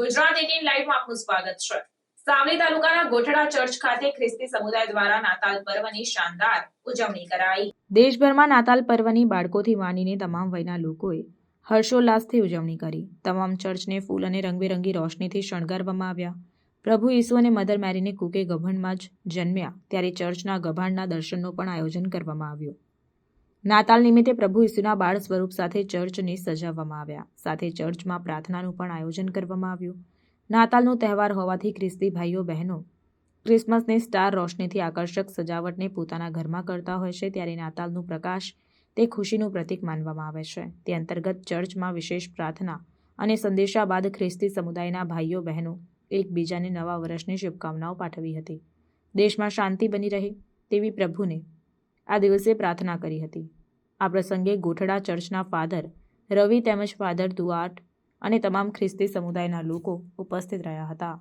Gujarat Indian લાઈવમાં આપનું સ્વાગત છે. સાવલી તાલુકાના ગોઠડા ચર્ચ ખાતે ખ્રિસ્તી સમુદાય દ્વારા નાતાલ પર્વની શાનદાર ઉજવણી કરાઈ. દેશભરમાં નાતાલ પર્વની બાળકોથી માંડીને તમામ વયના લોકોએ હર્ષોલ્લાસથી ઉજવણી કરી. તમામ ચર્ચને ફૂલ અને રંગબેરંગી રોશનીથી શણગારવામાં આવ્યા. પ્રભુ ઈસુ અને મધર મેરીને કુકે ગભણમાં જ જન્મ્યા, ત્યારે ચર્ચના ગભાણના દર્શનનું પણ આયોજન કરવામાં આવ્યું. નાતાલ નિમિત્તે પ્રભુ ઈસુના બાળ સ્વરૂપ સાથે ચર્ચને સજાવવામાં આવ્યા. સાથે ચર્ચમાં પ્રાર્થનાનું પણ આયોજન કરવામાં આવ્યું. નાતાલનો તહેવાર હોવાથી ખ્રિસ્તી ભાઈઓ, બહેનો ક્રિસમસની સ્ટાર રોશનીથી આકર્ષક સજાવટને પોતાના ઘરમાં કરતા હોય છે ત્યારે નાતાલનું પ્રકાશ તે ખુશીનું પ્રતીક માનવામાં આવે છે. તે અંતર્ગત ચર્ચમાં વિશેષ પ્રાર્થના અને સંદેશા બાદ ખ્રિસ્તી સમુદાયના ભાઈઓ, બહેનો એકબીજાને નવા વર્ષની શુભકામનાઓ પાઠવી હતી. દેશમાં શાંતિ બની રહે તેવી પ્રભુને આ દિવસે પ્રાર્થના કરી હતી. આ પ્રસંગે ગોઠડા ચર્ચના ફાધર, રવિ તેમજ ફાધર દુઆટ અને તમામ ખ્રિસ્તી સમુદાયના લોકો ઉપસ્થિત રહ્યા હતા.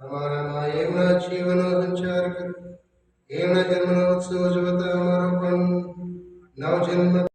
અમારામાં એમના જીવનો સંચાર કરો એમના જન્મનો ઉત્સવ ઉજવતા અમારો પણ નવજન્મ